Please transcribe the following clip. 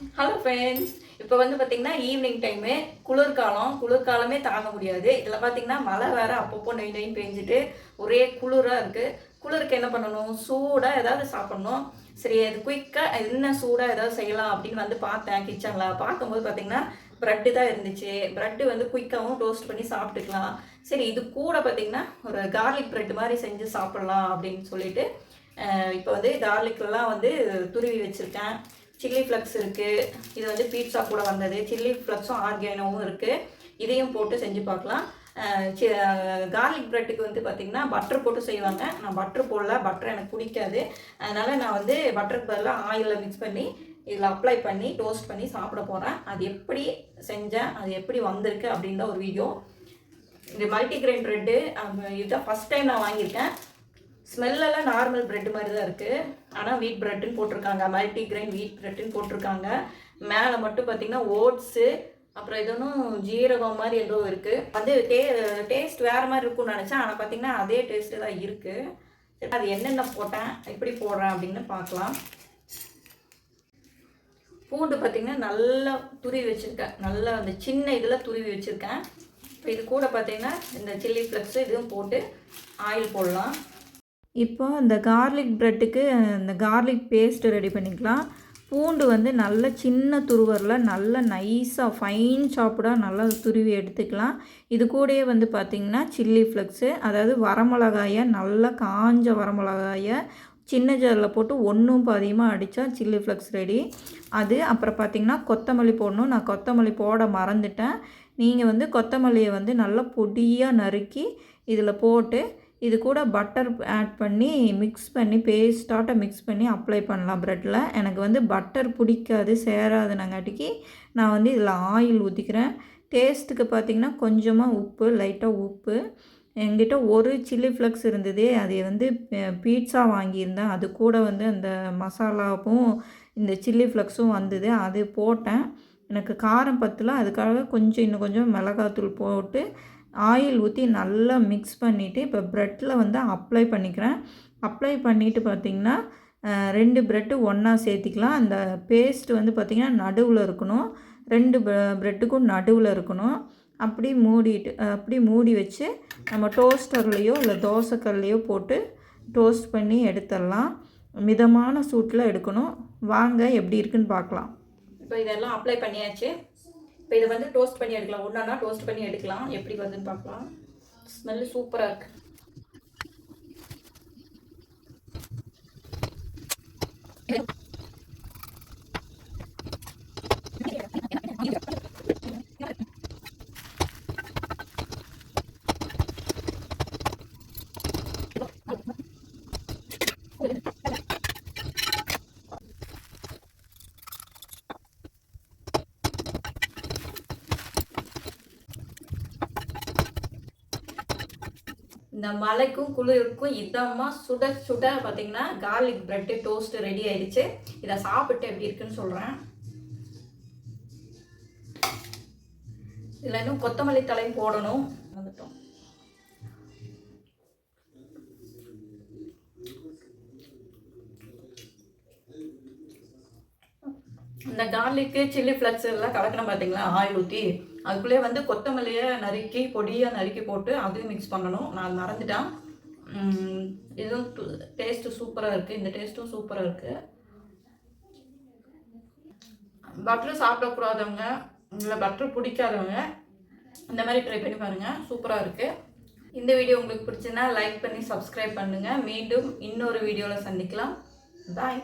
Hello friends இப்போ வந்து பார்த்தீங்கன்னா ஈவினிங் டைமு குளிர்காலம். குளிர்காலமே தாங்க முடியாது. இதில் பார்த்தீங்கன்னா மழை வேறு அப்பப்போ நெய் நெய் பெஞ்சிட்டு ஒரே குளிராக இருக்குது குளிருக்கு என்ன பண்ணணும்? சூடாக ஏதாவது சாப்பிட்ணும். சரி அது குயிக்காக என்ன சூடாக ஏதாவது செய்யலாம் அப்படின்னு வந்து பார்த்தேன். கிச்சனில் பார்க்கும்போது பார்த்தீங்கன்னா ப்ரெட்டு தான் இருந்துச்சு. ப்ரெட்டு வந்து குயிக்காகவும் டோஸ்ட் பண்ணி சாப்பிட்டுக்கலாம். சரி இது கூட பார்த்தீங்கன்னா ஒரு கார்லிக் ப்ரெட் மாதிரி செஞ்சு சாப்பிட்லாம் அப்படின்னு சொல்லிட்டு இப்போ வந்து கார்லிக்லாம் வந்து துருவி வச்சுருக்கேன். சில்லி ஃப்ளக்ஸ் இருக்குது இது வந்து பீட்சா கூட வந்தது. சில்லி ஃப்ளக்ஸும் ஆர்கானோவும் இருக்குது இதையும் போட்டு செஞ்சு பார்க்கலாம். கார்லிக் ப்ரெட்டுக்கு வந்து பார்த்திங்கன்னா பட்டர் போட்டு செய்வாங்க. நான் பட்டர் போடல. பட்டர் எனக்கு பிடிக்காது. அதனால் நான் வந்து பட்டருக்கு பதிலாக ஆயிலில் மிக்ஸ் பண்ணி இதில் அப்ளை பண்ணி டோஸ்ட் பண்ணி சாப்பிட போகிறேன் அது எப்படி செஞ்சேன் அது எப்படி வந்திருக்கு அப்படின்ற ஒரு வீடியோ இந்த மல்டிகிரெயின் ப்ரெட்டு இதுதான் ஃபஸ்ட் டைம் நான் வாங்கியிருக்கேன். ஸ்மெல்லெல்லாம் நார்மல் ப்ரெட் மாதிரி தான் இருக்குது ஆனால் வீட் ப்ரெட்டுன்னு போட்டிருக்காங்க. மல்டி கிரெயின் வீட் ப்ரெட்டுன்னு போட்டிருக்காங்க. மேலே மட்டும் பார்த்தீங்கன்னா ஓட்ஸு அப்புறம் எதுவும் ஜீரகம் மாதிரி ஏதோ இருக்குது வந்து டே டேஸ்ட் வேறு மாதிரி இருக்கும்னு நினச்சேன். ஆனால் பார்த்தீங்கன்னா அதே டேஸ்ட்டு தான் இருக்குது அது என்னென்ன போட்டேன்? எப்படி போடுறேன் அப்படின்னு பார்க்கலாம். பூண்டு பார்த்திங்கன்னா நல்லா துருவி வச்சுருக்கேன். நல்லா அந்த சின்ன இதில் துருவி வச்சுருக்கேன். இப்போ இது கூட பார்த்திங்கன்னா இந்த சில்லி ஃப்ளக்ஸு இதுவும் போட்டு ஆயில் போடலாம். இப்போ இந்த கார்லிக் ப்ரெட்டுக்கு இந்த கார்லிக் பேஸ்ட் ரெடி பண்ணிக்கலாம். பூண்டு வந்து நல்ல சின்ன துருவரில் நல்ல நைஸாக ஃபைன் சாப்பிடாக நல்லா துருவி எடுத்துக்கலாம். இது கூடயே வந்து பார்த்திங்கன்னா சில்லி ஃப்ளெக்ஸு அதாவது வரமிளகாயை நல்லா காஞ்ச வரமிளகாயை சின்ன ஜாரில் போட்டு ஒன்றும் பாதியமாக அடித்தா சில்லி ஃப்ளெக்ஸ் ரெடி அது அப்புறம் பார்த்திங்கன்னா கொத்தமல்லி போடணும். நான் கொத்தமல்லி போட மறந்துட்டேன். நீங்கள் வந்து கொத்தமல்லியை வந்து நல்லா பொடியாக நறுக்கி இதில் போட்டு இது கூட பட்டர் ஆட் பண்ணி மிக்ஸ் பண்ணி பேஸ்டாட்ட மிக்ஸ் பண்ணி அப்ளை பண்ணலாம் ப்ரெட்டில் எனக்கு வந்து பட்டர் பிடிக்காது சேராதுனங்காட்டிக்கு நான் வந்து இதில் ஆயில் ஊற்றிக்கிறேன் டேஸ்ட்டுக்கு பார்த்திங்கன்னா கொஞ்சமாக உப்பு லைட்டாக உப்பு. என்கிட்ட ஒரு சில்லி ஃப்ளக்ஸ் இருந்தது அதை வந்து பீட்சா வாங்கியிருந்தேன். அது கூட வந்து அந்த மசாலாவும் இந்த சில்லி ஃப்ளக்ஸும் வந்தது அது போட்டேன். எனக்கு காரம் பத்தில் அதுக்காக கொஞ்சம் இன்னும் கொஞ்சம் மிளகாத்தூள் போட்டு ஆயில் ஊற்றி நல்லா மிக்ஸ் பண்ணிவிட்டு இப்போ ப்ரெட்டில் வந்து அப்ளை பண்ணிக்கிறேன். அப்ளை பண்ணிவிட்டு பார்த்திங்கன்னா ரெண்டு ப்ரெட்டு ஒன்றா சேர்த்திக்கலாம். அந்த பேஸ்ட் வந்து பார்த்திங்கன்னா நடுவில் இருக்கணும். ரெண்டு ப்ரெட்டுக்கும் நடுவில் இருக்கணும். அப்படி மூடிட்டு அப்படி மூடி வச்சு நம்ம டோஸ்டர்லேயோ இல்லை தோசைக்கல்லையோ போட்டு டோஸ்ட் பண்ணி எடுத்துடலாம். மிதமான சூட்டில் எடுக்கணும். வாங்க எப்படி இருக்குன்னு பார்க்கலாம். இப்போ இதெல்லாம் அப்ளை பண்ணியாச்சு. இப்போ இதை வந்து டோஸ்ட் பண்ணி எடுக்கலாம். ஒன்றா டோஸ்ட் பண்ணி எடுக்கலாம். எப்படி வருதுன்னு பார்க்கலாம். ஸ்மெல்லு சூப்பராக இருக்கு. இந்த மலைக்கும் குளிருக்கும் இதமாக சுட சுட பார்த்தீங்கன்னா கார்லிக் பிரெட்டு டோஸ்ட் ரெடி ஆயிடுச்சு. இதை சாப்பிட்டு எப்படி இருக்குன்னு சொல்கிறேன் இதில் இன்னும் கொத்தமல்லி தலையும் போடணும். வந்துட்டோம். இந்த கார்லிக்கு சில்லி ஃப்ளக்ஸ் எல்லாம் கலக்கணும் பார்த்தீங்களா ஆயில் ஊற்றி அதுக்குள்ளேயே வந்து கொத்தமல்லியை நறுக்கி பொடியாக நறுக்கி போட்டு அதையும் மிக்ஸ் பண்ணணும். நான் மறந்துட்டேன். இதுவும் டேஸ்ட்டு சூப்பராக இருக்குது இந்த டேஸ்ட்டும் சூப்பராக இருக்குது பட்ரு சாப்பிடக்கூடாதவங்க இல்லை பட்ரு பிடிக்காதவங்க இந்த மாதிரி ட்ரை பண்ணி பாருங்கள் சூப்பராக இருக்குது இந்த வீடியோ உங்களுக்கு பிடிச்சுன்னா லைக் பண்ணி சப்ஸ்கிரைப் பண்ணுங்கள் மீண்டும் இன்னொரு வீடியோவில் சந்திக்கலாம். பாய்